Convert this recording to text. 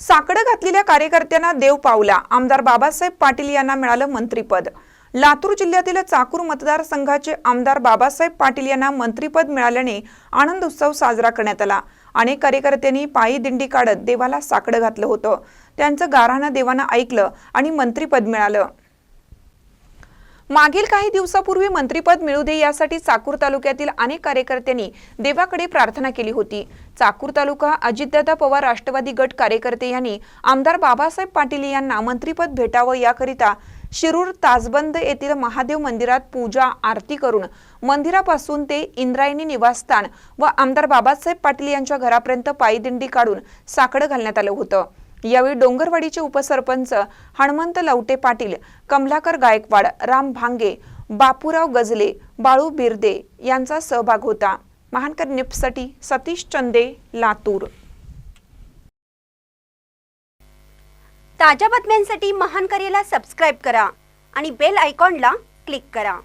साकडं घातलेल्या कार्यकर्त्यांना देव पावला. आमदार बाबासाहेब पाटील यांना मिळालं मंत्रीपद. लातूर जिल्ह्यातील चाकूर मतदारसंघाचे आमदार बाबासाहेब पाटील यांना मंत्रीपद मिळाल्याने आनंद उत्सव साजरा करण्यात आला. अनेक कार्यकर्त्यांनी पायी दिंडी काढत देवाला साकडं घातलं होतं. त्यांचं गाराणं देवानं ऐकलं आणि मंत्रीपद मिळालं. मागील काही दिवसापूर्वी मंत्रीपद मिळू दे यासाठी चाकूर तालुक्यातील अनेक कार्यकर्त्यांनी देवाकडे प्रार्थना केली होती. चाकूर तालुका अजितदादा पवार राष्ट्रवादी गट कार्यकर्ते यांनी आमदार बाबासाहेब पाटील यांना मंत्रीपद भेटावं याकरिता शिरूर ताजबंद येथील महादेव मंदिरात पूजा आरती करून मंदिरापासून ते इंद्रायणी निवासस्थान व आमदार बाबासाहेब पाटील यांच्या घरापर्यंत पायीदिंडी काढून साकडं घालण्यात आलं होतं. यावेळी डोंगरवाडीचे उपसरपंच हनुमंत लवटे पाटील कमलाकर गायकवाड राम भांगे बापूराव गजले बाळू बिर्दे यांचा सहभाग होता. महानकर निपसाठी सतीश चंदे लातूर. ताज्या बातम्यांसाठी महान करेला सबस्क्राईब करा आणि बेल आयकॉनला क्लिक करा.